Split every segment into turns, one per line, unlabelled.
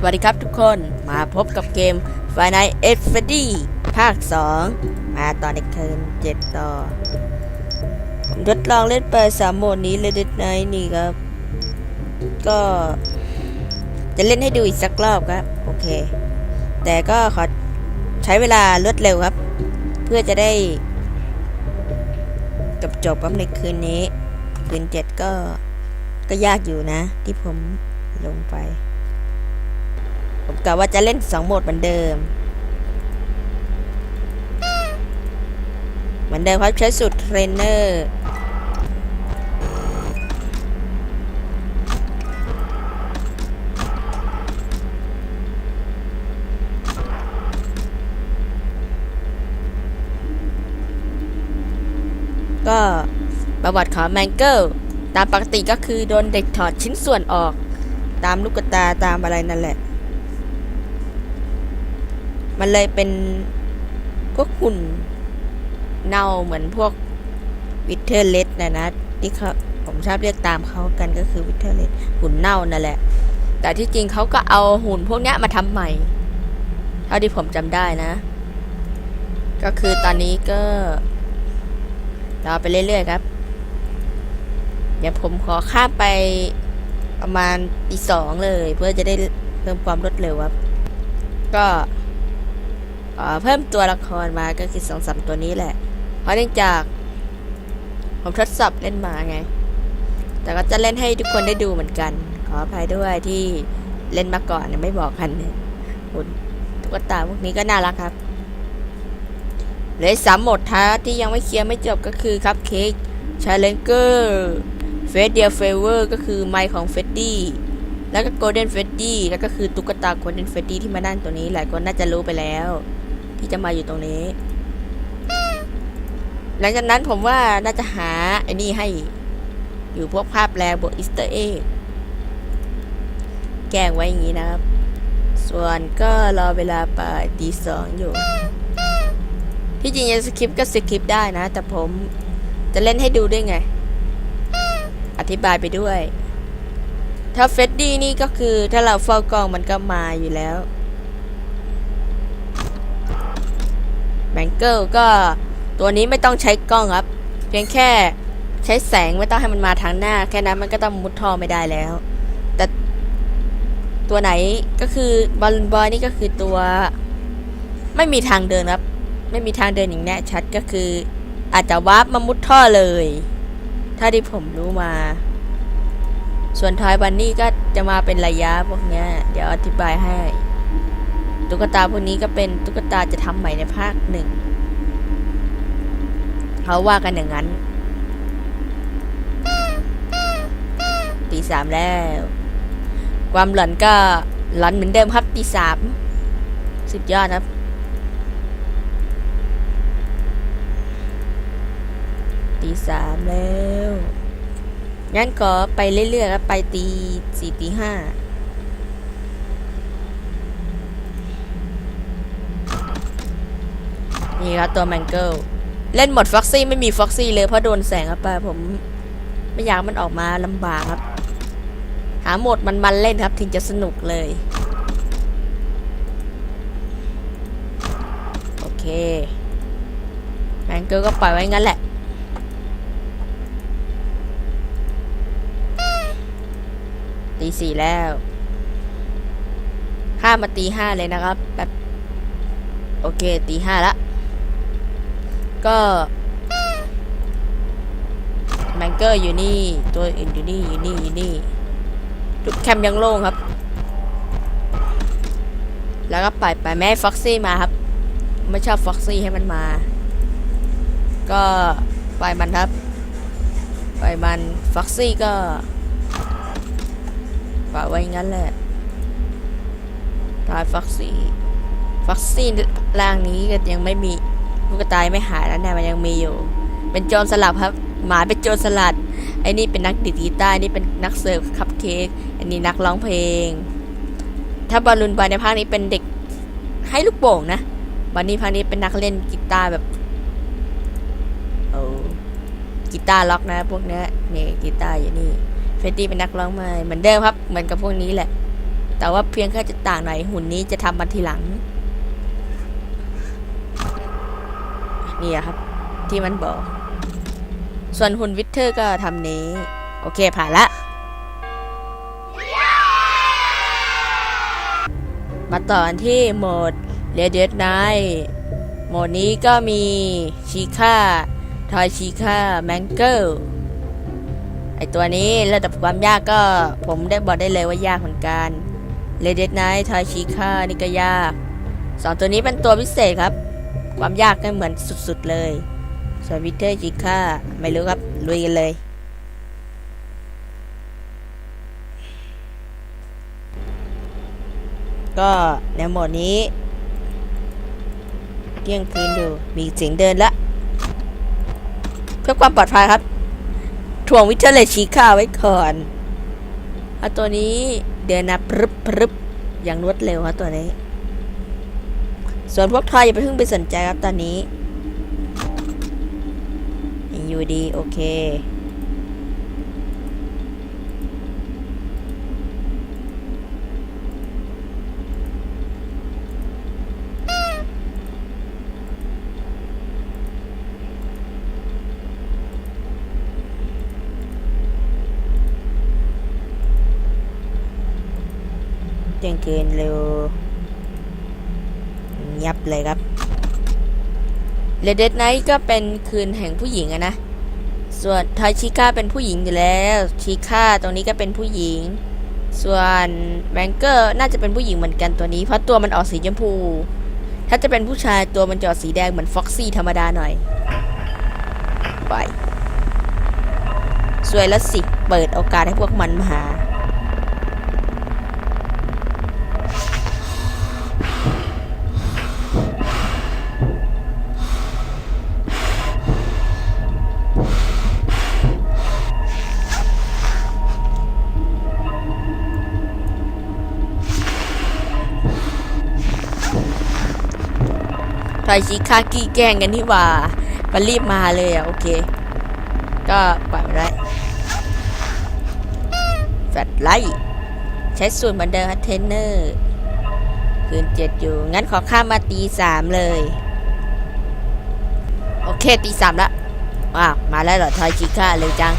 สวัสดีครับทุกคนมาพบกับเกม f i n a l f f d ภาค 2 มาตอนในคืน7ต่อผมทดลองเล่นเปิดสามโหมดนี้เลยเด็ดไนนี่ครับ ก็จะเล่นให้ดูอีกสักรอบครับ โอเค แต่ก็ขอใช้เวลารวดเร็วครับ เพื่อจะได้จบจบครับในคืนนี้ คืน 7 ก็ก็ยากอยู่นะ ที่ผมลงไป ผมกะว่าจะเล่นสองโหมดเหมือนเดิม เหมือนเดิมครับใช้สูตรเทรนเนอร์ก็ประวัติของแมงเกิลตามปกติก็คือโดนเด็กถอดชิ้นส่วนออก ตามลูกตาตามอะไรนั่นแหละ มันเลยเป็นพวกหุ่นเน่าเหมือนพวกวิเทอร์เลสนะนะที่เขาผมชอบเรียกตามเขากันก็คือวิเทอร์เลสหุ่นเน่านั่นแหละ แต่ที่จริงเขาก็เอาหุ่นพวกนี้มาทำใหม่เท่าที่ผมจำได้นะ ก็คือตอนนี้ก็เรอไปเรื่อยๆครับ เดี๋ยวผมขอข้ามไปประมาณตีสองเลย เพื่อจะได้เพิ่มความรวดเร็วครับ ก็ เพิ่มตัวละครมาก็คือสองสามตัวนี้แหละ เพราะเนื่องจาก ผมทดสอบเล่นมาไง แต่ก็จะเล่นให้ทุกคนได้ดูเหมือนกัน ขออภัยด้วยที่เล่นมาก่อนไม่บอกกันหุ่นตุ๊กตาพวกนี้ก็น่ารักครับเหลยสามหมดท้าที่ยังไม่เคลียร์ไม่จบก็คือครับเค้กชาเลนเกอร์เฟสเดียเฟเวอร์ก็คือไมค์ของเฟดดี้แล้วก็โกลเด้นเฟดดี้แล้วก็คือตุ๊กตาโกลเด้นเฟดดี้ที่มานั่งตัวนี้หลายคนน่าจะรู้ไปแล้ว ที่จะมาอยู่ตรงนี้ หลังจากนั้นผมว่าน่าจะหาไอ้นี่ให้อยู่พวกภาพแลบวกอิสเตอร์เอ็กแกงไว้อย่างนี้นะครับ ส่วนก็รอเวลาไปตีสองอยู่ ที่จริงจะสคริปต์ก็สคริปต์ได้นะ แต่ผมจะเล่นให้ดูด้วยไง อธิบายไปด้วย ถ้าเฟดดี้นี่ก็คือถ้าเราเฝ้ากล้องมันก็มาอยู่แล้ว แบงเกิลก็ตัวนี้ไม่ต้องใช้กล้องครับ เพียงแค่ใช้แสงไม่ต้องให้มันมาทางหน้า แค่นั้นมันก็ต้องมุดท่อไม่ได้แล้ว แต่ตัวไหนก็คือบอลลูนบอยนี่ก็คือตัว ไม่มีทางเดินครับ ไม่มีทางเดินอย่างแน่ชัดก็คือ อาจจะวาร์ปมามุดท่อเลย ถ้าที่ผมรู้มา ส่วนทอยบันนี่ก็จะมาเป็นระยะพวกนี้เดี๋ยวอธิบายให้ ตุ๊กตาพวกนี้ก็เป็นตุ๊กตาจะทำใหม่ในภาคหนึ่งเขาว่ากันอย่างนั้นตีสามแล้ว ความหลอนก็หลอนเหมือนเดิมครับตีสามสุดยอดครับ ตีสามแล้ว งั้นก็ไปเรื่อยๆครับ ไปตีสี่ตีห้า นี่ครับตัวแมงเกิลเล่นหมดฟ็อกซี่ไม่มีฟ็อกซี่เลยเพราะโดนแสงครับไปผมไม่อยากมันออกมาลำบากครับ หาโหมดมันมันเล่นครับ ถึงจะสนุกเลย โอเคแมงเกิลก็ปล่อยไว้งั้นแหละตีสี่แล้วข้ามมาตีห้าเลยนะครับแบบโอเคตีห้าละ ก็แมงเกอร์อยู่นี่ ตัวอื่นอยู่นี่ อยู่นี่ อยู่นี่ทุกแคมป์ยังโล่งครับ แล้วก็ไปไปแม่ฟ็อกซี่มาครับ ไม่ชอบฟ็อกซี่ให้มันมา ก็ไปมันครับ ไปมันฟ็อกซี่ก็ฝากไว้งั้นแหละตายฟ็อกซี่ฟ็อกซี่ร่างนี้ก็ยังไม่มี ลูกตายไม่หายแล้วเนี่ยมันยังมีอยู่ เป็นโจรสลัดครับ หมาเป็นโจรสลัดไอ้นี่เป็นนักดีดกีตาร์นี่เป็นนักเสิร์ฟคัพเค้กอันนี้นักร้องเพลง ถ้าบอลลูนบอยในภาคนี้เป็นเด็กให้ลูกโป่งนะบอนนี่ภาคนี้เป็นนักเล่นกีตาร์แบบโอ้กีตาร์ล็อกนะ พวกเนี้ยนี่กีตาร์อยู่นี่เฟรดดี้เป็นนักร้องใหม่เหมือนเดิมครับเหมือนกับพวกนี้แหละ แต่ว่าเพียงแค่จะต่างหน่อยหุ่นนี้จะทำมาทีหลัง นี่ครับ ที่มันบอก ส่วนหุ่นวิเทอร์ก็ทำนี้ โอเคผ่านละ มาต่อกันที่โหมด r a d i a t Night โหมดนี้ก็มีชิค่าทอยชิค่าแมงเกิลไอตัวนี้ระดับความยากก็ผมได้บอกได้เลยว่ายากเหมือนกัน r a d i a t Night ทอยชิค่านี่ก็ยากสองตัวนี้เป็นตัวพิเศษครับ ความยากก็เหมือนสุดๆเลย ส่วนวิเทอร์ชิค่าไม่รู้ครับลุยกันเลย ก็ในโหมดนี้เที่ยงคืนอยู่มีเสียงเดินละเพื่อความปลอดภัยครับถ่วงวิเทอร์เลชีค่าไว้ก่อนเอาตัวนี้เดินนะปรึบปรึบอย่างรวดเร็วครับตัวนี้ ส่วนพวกทอยอย่าไปเพิ่งไปสนใจครับตอนนี้ยังอยู่ดี โอเค เที่ยงคืนเร็ว ยับเลยครับเ e เด d ไนท์ก็เป็นคืนแห่งผู้หญิงอะนะ ส่วนทอยชิก้าเป็นผู้หญิงอยู่แล้ว ชิก้าตรงนี้ก็เป็นผู้หญิง ส่วนแบงเกอร์น่าจะเป็นผู้หญิงเหมือนกันตัวนี้ เพราะตัวมันออกสีชมพู ถ้าจะเป็นผู้ชายตัวมันจะออกสีแดงเหมือนฟ็อกซี่ธรรมดาหน่อย ไป สวยแล้วสิ เปิดโอกาสให้พวกมันมาหา ทอยชิคากี้แกล้งกันที่ว่าก็รีบมาเลยอะโอเค ก็ปล่อยไปได้แฟลชไลท์ใช้สูตรเหมือนเดิมครับเทนเนอร์คืนเจ็ดอยู่ งั้นขอข้ามมาตีสามเลย โอเคตีสามละว้าว มาแล้วเหรอทอยชิคาเลยจัง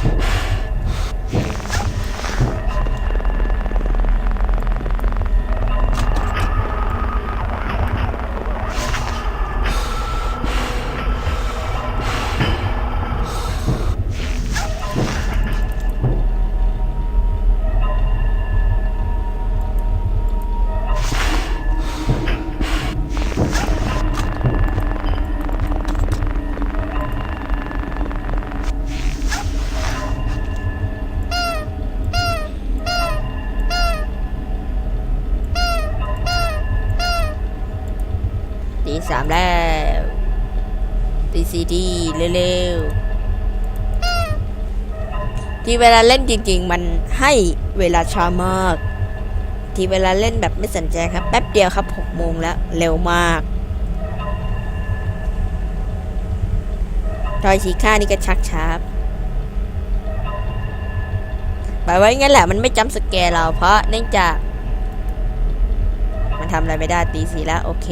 ดีเร็วๆ ที่เวลาเล่นจริงๆ มันให้เวลาช้ามาก ที่เวลาเล่นแบบไม่สนใจครับ แป๊บเดียวครับหกโมงแล้ว เร็วมากทอยชีค่านี่ก็ชักช้าไปไว้งั้นแหละมันไม่จำสแกเราเพราะเนื่องจาก มันทำอะไรไม่ได้ตีสีแล้ว โอเค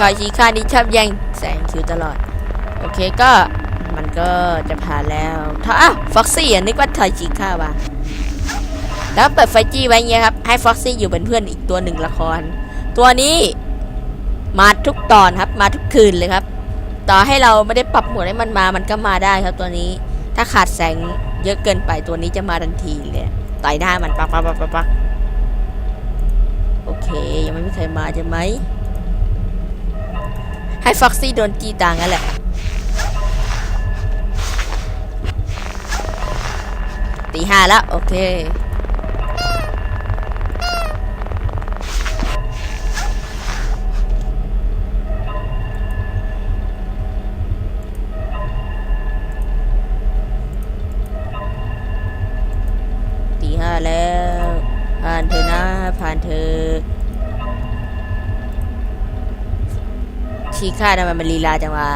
ชอยชีค่านี่ชอบแย่งแสงคิวตลอด โอเคก็มันก็จะผ่านแล้วถ้าอ้าวฟ็อกซี่อะนึกว่าชอยชีค่าว่ะแล้วเปิดไฟจี้ไว้เงี้ยครับ ให้ฟ็อกซี่อยู่เป็นเพื่อนอีกตัวหนึ่งละคร ตัวนี้มาทุกตอนครับ มาทุกคืนเลยครับ ต่อให้เราไม่ได้ปรับหมดให้มันมา มันก็มาได้ครับตัวนี้ ถ้าขาดแสงเยอะเกินไปตัวนี้จะมาทันทีเลยต่อยหน้ามันปักปักปักปักปักโอเค ยังไม่มีใครมาใช่ไหม ให้ฟ็อกซี่โดนจีตางนั่นแหละตีห้าแล้ว โอเค ฆ่าทำไมมันลีลาจังวะ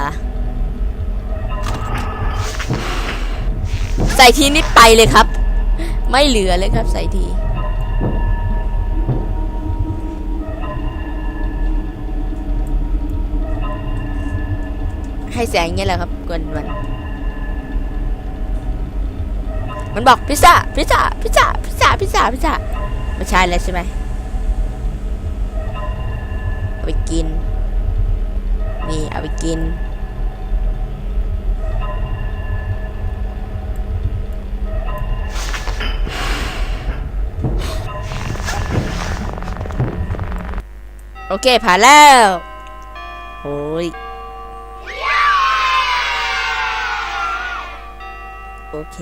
ใส่ทีนิดไปเลยครับ ไม่เหลือเลยครับใส่ทีให้แสงเงี้ยแหละครับกวนมัน มันบอกพิซซ่าพิซซ่าพิซซ่าพิซซ่าพิซซ่าพิซซ่าไม่ใช่แล้วใช่ไหมไปกิน นี่เอาไปกิน โอเค ผ่านแล้วโอ้ยโอเค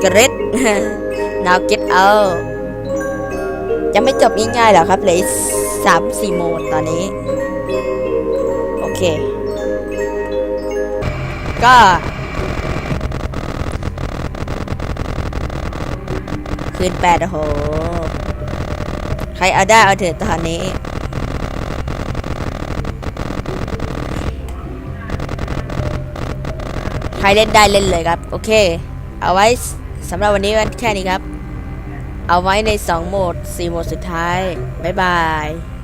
เกรด now get out จะไม่จบง่ายๆหรอครับเหลือสามสี่โมดตอนนี้ โอเค ก็ คืนแปดโอ้โห ใครเอาได้เอาเถิดตอนนี้ใครเล่นได้เล่นเลยครับ โอเค เอาไว้สำหรับวันนี้กันแค่นี้ครับ เอาไว้ใน 2 โหมด 4 โหมดสุดท้าย บ๊ายบาย